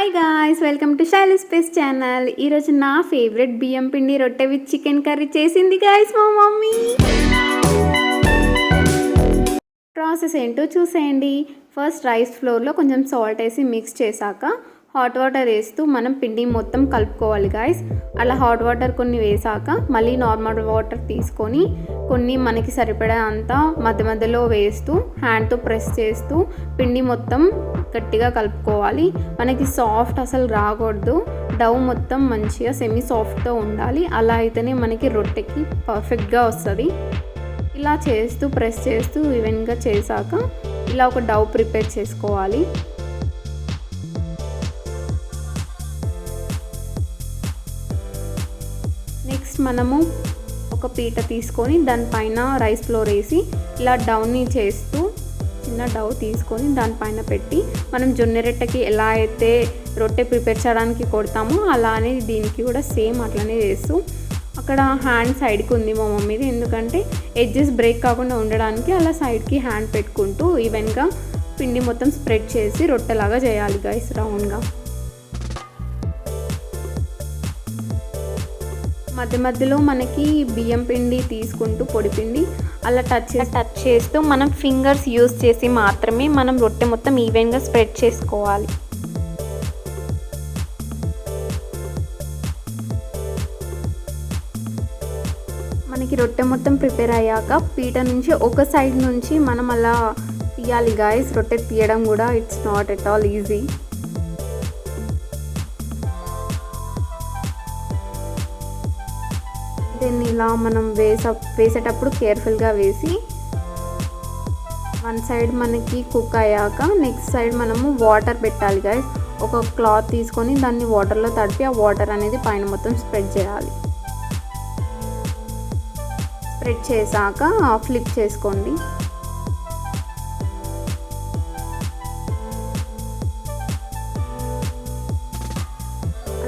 Hi guys welcome to Shaili space channel ఈరోజు నా favourite బియ్యం పిండి రొట్టె విత్ చికెన్ కర్రీ చేసింది గాయస్ మా మమ్మీ. ప్రాసెస్ ఏంటో చూసేయండి. ఫస్ట్ రైస్ ఫ్లోర్లో కొంచెం సాల్ట్ వేసి మిక్స్ చేశాక హాట్ వాటర్ వేస్తూ మనం పిండి మొత్తం కలుపుకోవాలి గాయస్ అలా హాట్ వాటర్ కొన్ని వేసాక మళ్ళీ నార్మల్ వాటర్ తీసుకొని కొన్ని మనకి సరిపడా అంతా మధ్య మధ్యలో వేస్తూ హ్యాండ్తో ప్రెస్ చేస్తూ పిండి మొత్తం గట్టిగా కలుపుకోవాలి. మనకి సాఫ్ట్ అసలు రాకూడదు. డవ్ మొత్తం మంచిగా సెమీ సాఫ్ట్తో ఉండాలి. అలా అయితేనే మనకి రొట్టెకి పర్ఫెక్ట్గా వస్తుంది. ఇలా చేస్తూ ప్రెస్ చేస్తూ ఈవెన్గా చేశాక ఇలా ఒక డవ్ ప్రిపేర్ చేసుకోవాలి. నెక్స్ట్ మనము ఒక పీట తీసుకొని దానిపైన రైస్ ఫ్లోర్ వేసి ఇలా డౌన్ని చేస్తూ చిన్న డవ్ తీసుకొని దానిపైన పెట్టి మనం జొన్న రొట్టెకి ఎలా అయితే రొట్టె ప్రిపేర్ చేయడానికి కొడతామో అలానే దీనికి కూడా సేమ్ అట్లనే చేస్తూ అక్కడ హ్యాండ్ సైడ్కి ఉంది మా మమ్మీది ఎందుకంటే ఎడ్జెస్ బ్రేక్ కాకుండా ఉండడానికి అలా సైడ్కి హ్యాండ్ పెట్టుకుంటూ ఈవెన్గా పిండి మొత్తం స్ప్రెడ్ చేసి రొట్టెలాగా చేయాలి గైస్ రౌండ్గా మధ్య మధ్యలో మనకి బియ్యం పిండి తీసుకుంటూ పొడి పిండి అలా టచ్ టచ్ చేస్తూ మనం ఫింగర్స్ యూస్ చేసి మాత్రమే మనం రొట్టె మొత్తం ఈవెన్గా స్ప్రెడ్ చేసుకోవాలి. మనకి రొట్టె మొత్తం ప్రిపేర్ అయ్యాక పీట నుంచి ఒక సైడ్ నుంచి మనం అలా తీయాలి గాయస్ రొట్టె తీయడం కూడా it's not at all easy దీన్ని ఇలా మనం వేస వేసేటప్పుడు కేర్ఫుల్గా వేసి వన్ సైడ్ మనకి కుక్ అయ్యాక నెక్స్ట్ సైడ్ మనము వాటర్ పెట్టాలి గాయస్ ఒక క్లాత్ తీసుకొని దాన్ని వాటర్లో తడిపి ఆ వాటర్ అనేది పైన మొత్తం స్ప్రెడ్ చేయాలి. స్ప్రెడ్ చేశాక ఫ్లిప్ చేసుకోండి.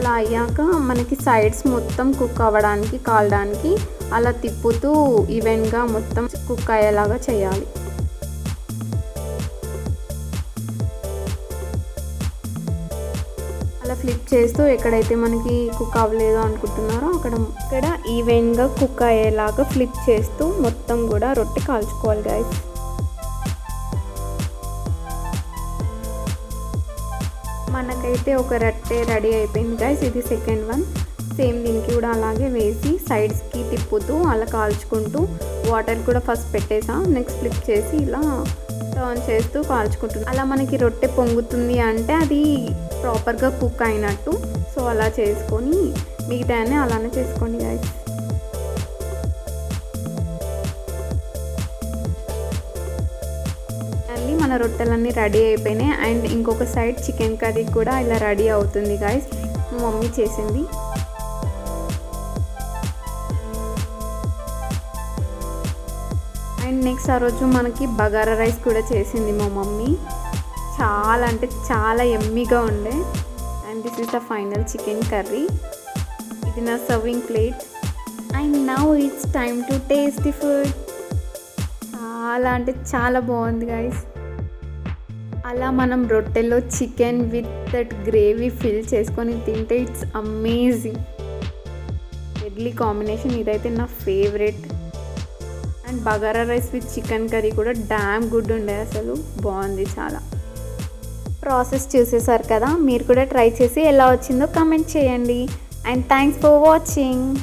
అలా అయ్యాక మనకి సైడ్స్ మొత్తం కుక్ అవ్వడానికి కాలడానికి అలా తిప్పుతూ ఈవెన్గా మొత్తం కుక్ అయ్యేలాగా చేయాలి. అలా ఫ్లిప్ చేస్తూ ఎక్కడైతే మనకి కుక్ అవ్వలేదు అనుకుంటున్నారో అక్కడ ఇక్కడ ఈవెన్గా కుక్ అయ్యేలాగా ఫ్లిప్ చేస్తూ మొత్తం కూడా రొట్టె కాల్చుకోవాలి గాయస్ మనకైతే ఒక రొట్టె రెడీ అయిపోయింది గైస్ ఇది సెకండ్ వన్ సేమ్ దీనికి కూడా అలాగే వేసి సైడ్స్కి తిప్పుతూ అలా కాల్చుకుంటూ వాటర్ కూడా ఫస్ట్ పెట్టేసా. నెక్స్ట్ ఫ్లిప్ చేసి ఇలా టర్న్ చేస్తూ కాల్చుకుంటుంది అలా మనకి రొట్టె పొంగుతుంది అంటే అది ప్రాపర్గా కుక్ అయినట్టు. సో అలా చేసుకొని మిగతానే అలానే చేసుకోండి గైస్ మన రొట్టెలన్నీ రెడీ అయిపోయినాయి. అండ్ ఇంకొక సైడ్ చికెన్ కర్రీ కూడా ఇలా రెడీ అవుతుంది గాయస్ మా మమ్మీ చేసింది. అండ్ నెక్స్ట్ ఆ రోజు మనకి బగారా రైస్ కూడా చేసింది మా మమ్మీ. చాలా అంటే చాలా ఎమ్మిగా ఉండే. And this is the final chicken curry ఇది నా serving plate and now it's time to taste the food చాలా అంటే చాలా బాగుంది గాయస్ అలా మనం రొట్టెలో chicken with that gravy fill చేసుకొని తింటే ఇట్స్ అమేజింగ్. ఎడ్లీ కాంబినేషన్ ఇదైతే నా favourite and bagara rice with chicken curry కూడా డ్యామ్ గుడ్ ఉండే అసలు. బాగుంది చాలా. ప్రాసెస్ చూసేసారు కదా మీరు కూడా ట్రై చేసి ఎలా వచ్చిందో కమెంట్ చేయండి. And thanks for watching